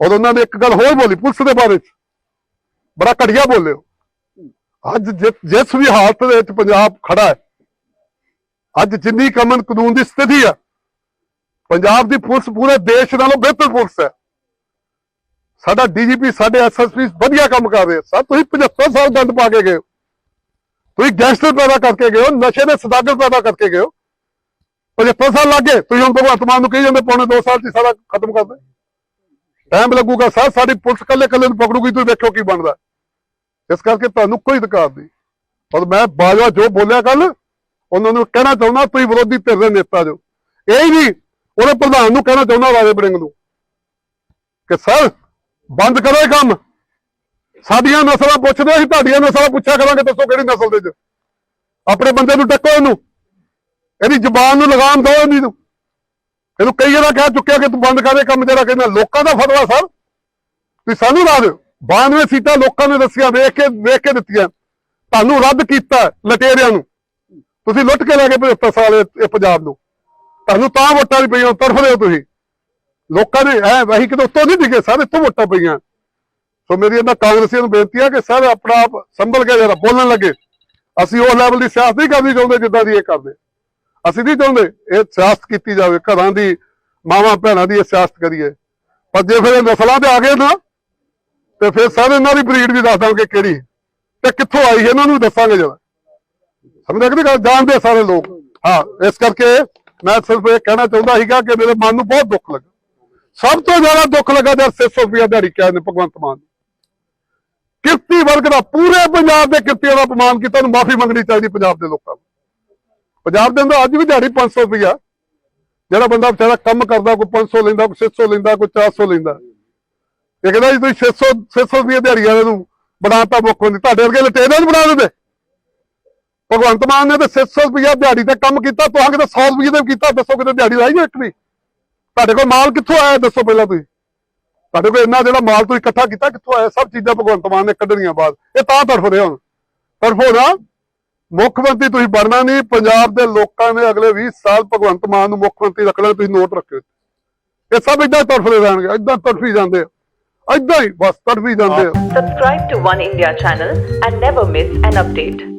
ਔਰ ਉਹਨਾਂ ਨੇ ਇੱਕ ਗੱਲ ਹੋਰ ਬੋਲੀ, ਪੁਲਿਸ ਦੇ ਬਾਰੇ ਚ। ਬੜਾ ਘੜੀਆ ਬੋਲਿਓ। ਅੱਜ ਜਿਸ ਵੀ ਹਾਲਤ ਦੇ ਵਿੱਚ ਪੰਜਾਬ ਖੜਾ ਹੈ, ਅੱਜ ਜਿੰਨੀ ਕਮਨ ਕਾਨੂੰਨ ਦੀ ਸਥਿਤੀ ਆ, ਪੰਜਾਬ ਦੀ ਪੁਲਿਸ ਪੂਰੇ ਦੇਸ਼ ਨਾਲੋਂ ਬਿਹਤਰ ਪੁਲਿਸ ਹੈ। ਸਾਡਾ ਡੀਜੀਪੀ ਸਾਡੇ ਐਸਐਸਪੀ ਵਧੀਆ ਕੰਮ ਕਰ ਰਹੇ ਸਰ, ਤੁਸੀਂ 75 ਸਾਲ ਦੰਦ ਪਾ ਕੇ ਗਏ ਹੋ। ਤੁਸੀਂ ਗੈਂਗਸਟਰ ਪੈਦਾ ਕਰਕੇ ਗਏ ਹੋ, ਨਸ਼ੇ ਦੇ ਸਦਾਗਰ ਪੈਦਾ ਕਰਕੇ ਗਏ ਹੋ। 75 ਸਾਲ ਲੱਗੇ ਤੁਸੀਂ ਹੁਣ ਭਗਵੰਤ ਮਾਨ ਨੂੰ ਕਹੀ ਜਾਂਦੇ, ਪੌਣੇ 2 ਸਾਲ ਚ ਸਾਰਾ ਖਤਮ ਕਰ ਦੇ। ਟਾਈਮ ਲੱਗੂਗਾ, ਸਰ, ਸਾਡੀ ਪੁਲਿਸ ਕੱਲੇ ਕੱਲੇ ਨੂੰ ਪਕੜੂਗੀ, ਤੁਸੀਂ ਵੇਖੋ ਕੀ ਬਣਦਾ। ਇਸ ਕਰਕੇ ਤੁਹਾਨੂੰ ਕੋਈ ਅਧਿਕਾਰ ਨਹੀਂ। ਪਰ ਮੈਂ ਬਾਜਵਾ ਜੋ ਬੋਲਿਆ ਕੱਲ ਉਹਨਾਂ ਨੂੰ ਕਹਿਣਾ ਚਾਹੁੰਦਾ, ਤੁਸੀਂ ਵਿਰੋਧੀ ਧਿਰ ਦੇ ਨੇਤਾ ਜੋ। ਇਹ ਨਹੀਂ, ਉਹਦੇ ਪ੍ਰਧਾਨ ਨੂੰ ਕਹਿਣਾ ਚਾਹੁੰਦਾ ਰਾਜੇ ਬੜਿੰਗ ਨੂੰ ਕਿ, ਸਰ, ਬੰਦ ਕਰੋ ਇਹ ਕੰਮ। ਸਾਡੀਆਂ ਨਸਲਾਂ ਪੁੱਛਦੇ ਅਸੀਂ, ਤੁਹਾਡੀਆਂ ਨਸਲਾਂ ਪੁੱਛਿਆ ਕਰਾਂਗੇ, ਦੱਸੋ ਕਿਹੜੀ ਨਸਲ ਦੇ ਚ ਆਪਣੇ ਬੰਦੇ ਨੂੰ ਟੱਕੋ ਇਹਨੂੰ। ਇਹਦੀ ਜ਼ੁਬਾਨ ਨੂੰ ਲਗਾਮ ਦਿਓ ਇਹਨੂੰ। ਇਹਨੂੰ ਕਈ ਵਾਰ ਕਹਿ ਚੁੱਕਿਆ ਕਿ ਤੂੰ ਬੰਦ ਕਰ ਇਹ ਕੰਮ ਜਿਹੜਾ ਕਹਿੰਦਾ, ਲੋਕਾਂ ਦਾ ਫਤਵਾ ਸਰ। ਤੁਸੀਂ ਸਾਨੂੰ ਲਾ ਦਿਓ। 92 ਸੀਟਾਂ ਲੋਕਾਂ ਨੇ ਦੱਸੀਆਂ, ਵੇਖ ਕੇ ਵੇਖ ਕੇ ਦਿੱਤੀਆਂ। ਤੁਹਾਨੂੰ ਰੱਦ ਕੀਤਾ ਲਟੇਰਿਆਂ ਨੂੰ। ਤੁਸੀਂ ਲੁੱਟ ਕੇ ਲੈ ਕੇ 75 ਸਾਲ ਇਹ ਪੰਜਾਬ ਨੂੰ। ਤੁਹਾਨੂੰ ਤਾਂ ਵੋਟਾਂ ਨਹੀਂ ਪਈਆਂ ਤਰਫਦੇ ਹੋ ਤੁਸੀਂ। ਲੋਕਾਂ ਨੇ ਐ ਵਹੀ ਕਿਤੇ ਉੱਤੋਂ ਨਹੀਂ ਡਿੱਗੇ, ਸਾਰੇ, ਇੱਥੋਂ ਵੋਟਾਂ ਪਈਆਂ। ਸੋ ਮੇਰੀ ਇਹਨਾਂ ਕਾਂਗਰਸੀਆਂ ਨੂੰ ਬੇਨਤੀ ਹੈ ਕਿ ਸਰ, ਆਪਣਾ ਆਪ ਸੰਭਲ ਕੇ ਜਰਾ ਬੋਲਣ ਲੱਗੇ। ਅਸੀਂ ਉਹ ਲੈਵਲ ਦੀ ਸਿਆਸਤ ਨਹੀਂ ਕਰਨੀ ਚਾਹੁੰਦੇ ਜਿੱਦਾਂ ਦੀ ਇਹ ਕਰਦੇ। ਅਸੀਂ ਨਹੀਂ ਚਾਹੁੰਦੇ ਇਹ ਸਿਆਸਤ ਕੀਤੀ ਜਾਵੇ, ਘਰਾਂ ਦੀ, ਮਾਵਾਂ ਭੈਣਾਂ ਦੀ ਇਹ ਸਿਆਸਤ ਕਰੀਏ। ਪਰ ਜੇ ਫਿਰ ਨਸਲਾਂ ਤੇ ਆ ਗਏ ਨਾ, ਤੇ ਫਿਰ ਸਾਰੇ ਇਹਨਾਂ ਦੀ ਬਰੀਡ ਵੀ ਦੱਸ ਦਾਂਗੇ ਕਿਹੜੀ। ਤੇ ਕਿੱਥੋਂ ਆਈ ਹੈ, ਇਹਨਾਂ ਨੂੰ ਦੱਸਾਂਗੇ ਜਰਾ। ਸਮਝਦੇ ਕਿ ਨਹੀਂ ਜਾਣਦੇ ਸਾਰੇ ਲੋਕ। ਹਾਂ, ਇਸ ਕਰਕੇ ਮੈਂ ਸਿਰਫ ਇਹ ਕਹਿਣਾ ਚਾਹੁੰਦਾ ਸੀਗਾ ਕਿ ਮੇਰੇ ਮਨ ਨੂੰ ਬਹੁਤ ਦੁੱਖ ਲੱਗਾ। ਸਭ ਤੋਂ ਜ਼ਿਆਦਾ ਦੁੱਖ ਲੱਗਾ ਜਦ 600 ਰੁਪਇਆ ਦਿਹਾੜੀ ਕਿਹਾ ਨੇ ਭਗਵੰਤ ਮਾਨ ਕਿਰਤੀ ਵਰਗ ਦਾ ਪੂਰੇ ਪੰਜਾਬ ਦੇ ਕਿਰਤੀਆਂ ਦਾ ਅਪਮਾਨ ਕੀਤਾ ਨੂੰ ਮਾਫੀ ਮੰਗਣੀ ਚਾਹੀਦੀ ਪੰਜਾਬ ਦੇ ਲੋਕਾਂ ਨੂੰ। ਪੰਜਾਬ ਦੇ ਅੰਦਰ ਅੱਜ ਵੀ ਦਿਹਾੜੀ 500 ਰੁਪਇਆ ਜਿਹੜਾ ਬੰਦਾ ਵਿਚਾਰਾ ਕੰਮ ਕਰਦਾ, ਕੋਈ 500 ਲੈਂਦਾ, ਕੋਈ 600 ਲੈਂਦਾ, ਕੋਈ 400 ਲੈਂਦਾ। ਇਹ ਕਹਿੰਦਾ ਜੀ, ਤੁਸੀਂ 600 600 ਰੁਪਏ ਦਿਹਾੜੀ ਵਾਲੇ ਨੂੰ ਬਣਾਤਾ ਮੁੱਖ ਮੰਤਰੀ ਤੁਹਾਡੇ ਵਰਗੇ ਲਟੇਰੇ ਨੂੰ ਬਣਾ ਦਿੰਦੇ। ਭਗਵੰਤ ਮਾਨ ਨੇ ਤੇ 600 ਰੁਪਇਆ ਦਿਹਾੜੀ ਤੇ ਕੰਮ ਕੀਤਾ ਤੁਹਾਂ ਕਿਤੇ 100 ਰੁਪਏ ਤੇ ਕੀਤਾ, ਦੱਸੋ ਕਿਤੇ ਦਿਹਾੜੀ ਲਾਈ ਇੱਕ ਵੀ ਤੁਹਾਡੇ ਕੋਲ ਮਾਲ ਕਿੱਥੋਂ ਆਇਆ, ਦੱਸੋ ਪਹਿਲਾਂ ਤੁਸੀਂ। ਤੁਹਾਡੇ ਕੋਲ ਇੰਨਾ ਜਿਹੜਾ ਮਾਲ ਤੁਸੀਂ ਇਕੱਠਾ ਕੀਤਾ, ਕਿੱਥੋਂ ਆਇਆ? ਸਭ ਚੀਜ਼ਾਂ ਭਗਵੰਤ ਮਾਨ ਨੇ ਕੱਢਣੀਆਂ ਬਾਅਦ। ਇਹ ਤਾਂ ਤੜਫ ਰਹੇ ਹੁਣ। ਤੜਫੋ ਨਾ ਮੁੱਖ ਮੰਤਰੀ ਤੁਸੀਂ ਬਣਨਾ ਨਹੀਂ, ਪੰਜਾਬ ਦੇ ਲੋਕਾਂ ਨੇ ਅਗਲੇ 20 ਸਾਲ ਭਗਵੰਤ ਮਾਨ ਨੂੰ ਮੁੱਖ ਮੰਤਰੀ ਰੱਖਣਾ ਤੁਸੀਂ ਨੋਟ ਰੱਖਿਓ ਇਹ ਸਭ ਇਦਾਂ ਤੜਫਦੇ ਰਹਿਣਗੇ ਇਦਾਂ ਤੜਫੀ ਜਾਂਦੇ ਆ। ਇਦਾਂ ਹੀ ਬਸ ਤੜਫੀ ਜਾਂਦੇ ਆ। Subscribe to One India channel and never miss an update.